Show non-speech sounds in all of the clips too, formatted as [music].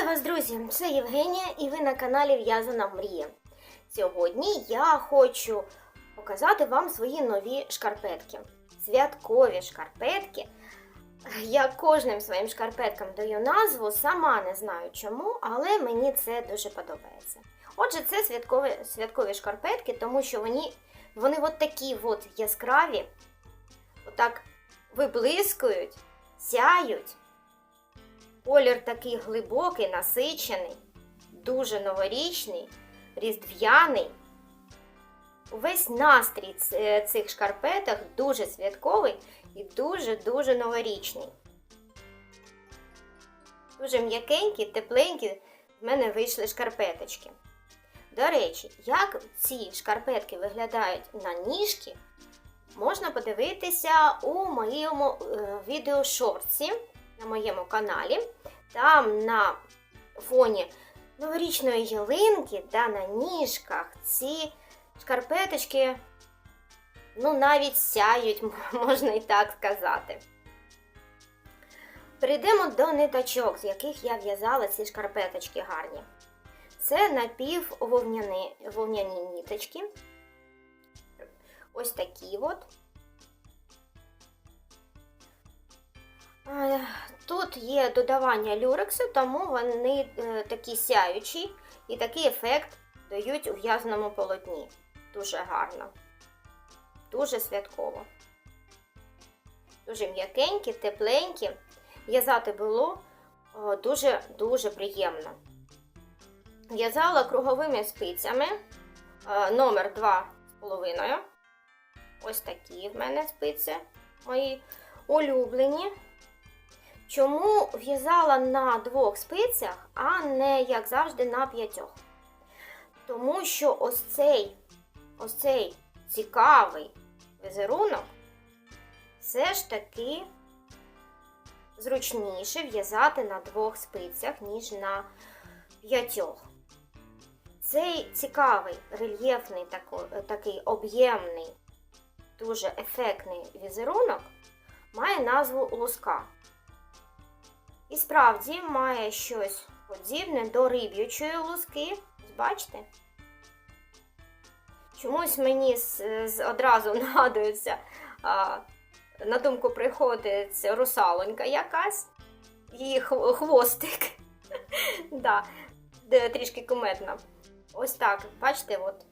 друзі! Це Євгенія і ви на каналі В'язана Мрія. Сьогодні я хочу показати вам свої нові шкарпетки. Святкові шкарпетки. Я кожним своїм шкарпеткам даю назву, сама не знаю чому, але мені це дуже подобається. Отже, це святкові, святкові шкарпетки, тому що вони, вони от такі от яскраві, отак виблискують, сяють. Колір такий глибокий, насичений, дуже новорічний, різдв'яний. Увесь настрій цих шкарпеток дуже святковий і дуже-дуже новорічний. Дуже м'якенькі, тепленькі в мене вийшли шкарпеточки. До речі, як ці шкарпетки виглядають на ніжки, можна подивитися у моєму е, відеошорці на моєму каналі. Там на фоні новорічної ялинки та на ніжках ці шкарпеточки ну, навіть сяють, [laughs] можна і так сказати. Перейдемо до ниточок, з яких я в'язала ці шкарпеточки гарні. Це напіввовняні вовняні ниточки. Ось такі от. Тут є додавання люрексу, тому вони е, такі сяючі і такий ефект дають у в'язному полотні. Дуже гарно, дуже святково. Дуже м'якенькі, тепленькі. В'язати було дуже-дуже приємно. В'язала круговими спицями е, номер 2,5. Ось такі в мене спиці мої улюблені. Чому в'язала на двох спицях, а не, як завжди, на п'ятьох? Тому що ось цей, ось цей цікавий візерунок все ж таки зручніше в'язати на двох спицях, ніж на п'ятьох. Цей цікавий, рельєфний, такий об'ємний, дуже ефектний візерунок має назву луска. І справді має щось подібне до риб'ячої луски. Бачите? Чомусь мені одразу [laughs] нагадується, на думку приходить русалонька якась, її хвостик. [laughs] да, трішки кумедно. Ось так, бачите, от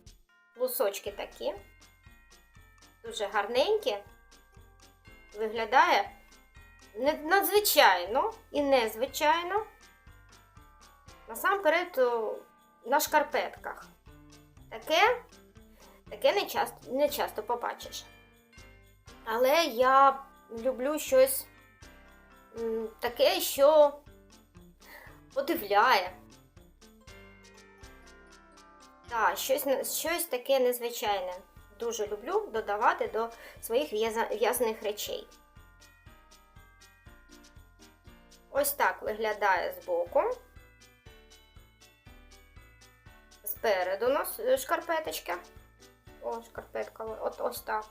лусочки такі. Дуже гарненькі. Виглядає надзвичайно і незвичайно. Насамперед на шкарпетках. Таке, таке не часто, не часто побачиш. Але я люблю щось таке, що подивляє. Так, щось, щось таке незвичайне. Дуже люблю додавати до своїх в'язаних речей. Ось так виглядає збоку. Спереду у нас е, шкарпеточка. О, шкарпетка, от ось так.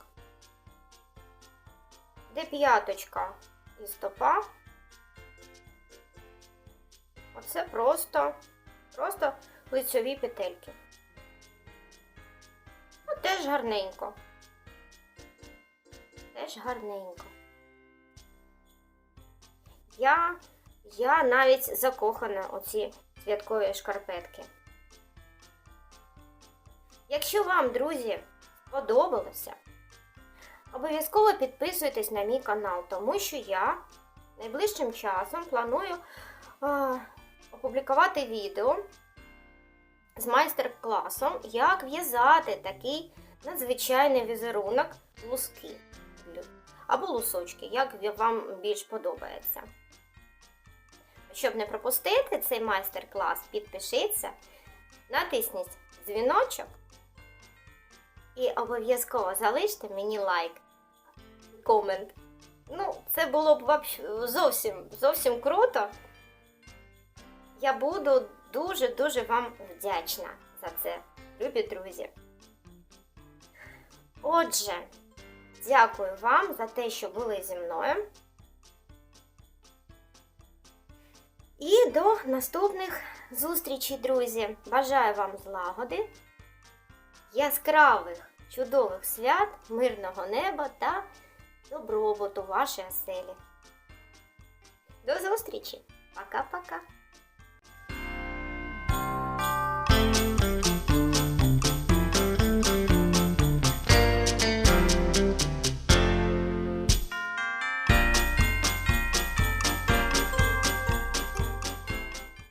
Де п'яточка і стопа. Оце просто, просто лицьові петельки. Ну, теж гарненько. Теж гарненько. Я, я навіть закохана у ці святкові шкарпетки. Якщо вам, друзі, сподобалося, обов'язково підписуйтесь на мій канал, тому що я найближчим часом планую а, опублікувати відео з майстер-класом, як в'язати такий надзвичайний візерунок луски або лусочки, як вам більш подобається. Щоб не пропустити цей майстер-клас, підпишіться, натисніть дзвіночок і обов'язково залиште мені лайк, комент. Ну, це було б зовсім, зовсім круто. Я буду дуже-дуже вам вдячна за це, любі друзі. Отже, дякую вам за те, що були зі мною. І до наступних зустрічей, друзі. Бажаю вам злагоди, яскравих, чудових свят, мирного неба та добробуту вашій оселі. До зустрічі! Пока-пока!